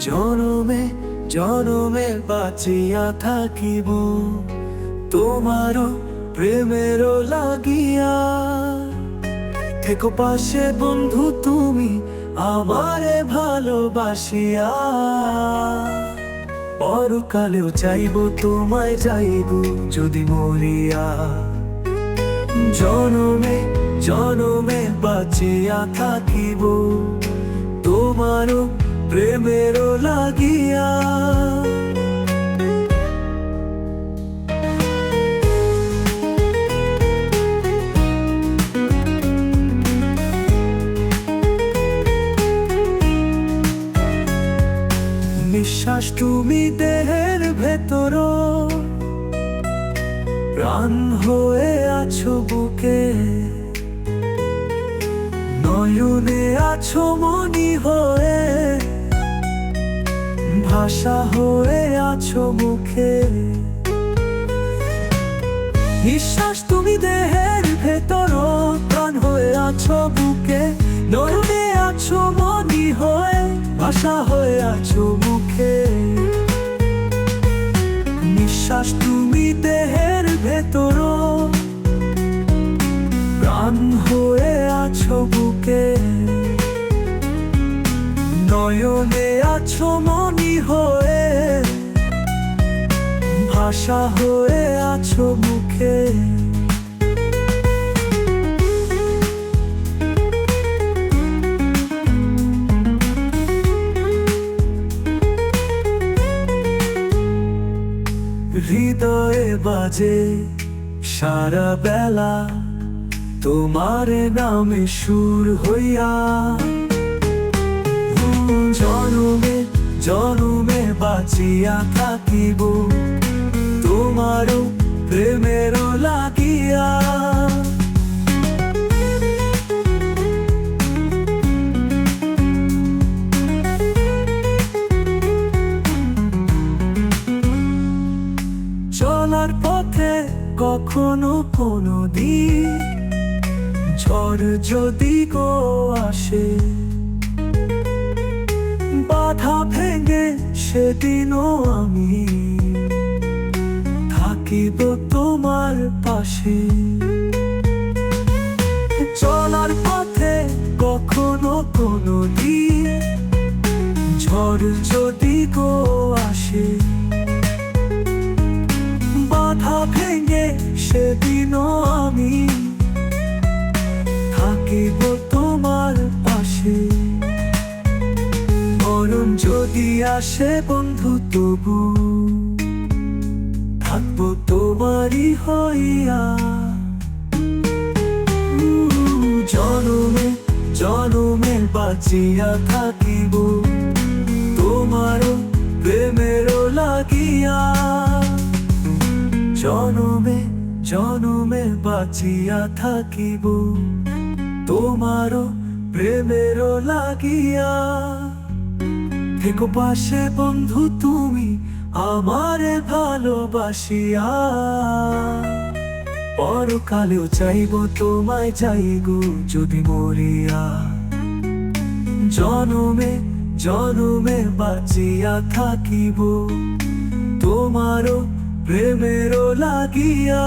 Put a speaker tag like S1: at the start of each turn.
S1: জনমে জনমে বাঁচিয়া থাকিব। তোমারও প্রেমেরও লাগিয়া। থেকো পাশে বন্ধু, তুমি আমারে ভালোবাসিয়া। পরকালেও চাইব তোমায় যাইব, যদি মরিয়া। জনমে জনমে বাঁচিয়া থাকিব। তোমারও প্রেমেরও লাগিয়া। নিঃশ্বাস তুমি দেহের ভেতর প্রাণ হয়ে আছো বুকে। নয়নে আছো মনি হয়ে ভাষা হয়ে আছো মুখে। নিঃশ্বাস তুমি দেহের ভেতর, প্রাণ হয়ে আছো বুকে। নয়নে আছো মনি হয়ে, ভাষা হয়ে আছো মুখে। নিঃশ্বাস তুমি দেহের ভেতর ভাষা হয়ে আছো মুখে। হৃদয়ে বাজে সারা বেলা, তোমার নামে সুর হইয়া। জনমে জনমে বাঁচিয়া থাকিব। প্রেমেরও লাগিয়া। চলার পথে কখনো কোনো দিন ঝড় যদি গো আসে, বাধা ভেঙে সেদিনও আমি থাকিব পাশে। চলার পথে কখনো কোনো দিন ঝড় যদি গো আসে, বাধা ভেঙে সেদিনও আমি থাকিব তোমার পাশে। মরণ যদি আসে বন্ধু, তবু তোমারই হইয়া। জনমে জনমে বাঁচিয়া থাকিব। তোমারও প্রেমেরও লাগিয়া। জনমে জনমে বাঁচিয়া থাকিব। তোমারও প্রেমেরও লাগিয়া। থেকো পাশে বন্ধু, তুমি আমারে ভালোবাসিয়া। পরকালেও চাইব তোমায়, চাইগো যদি মরিয়া। জনমে জনমে বাঁচিয়া থাকিব। তোমারও প্রেমেরও লাগিয়া।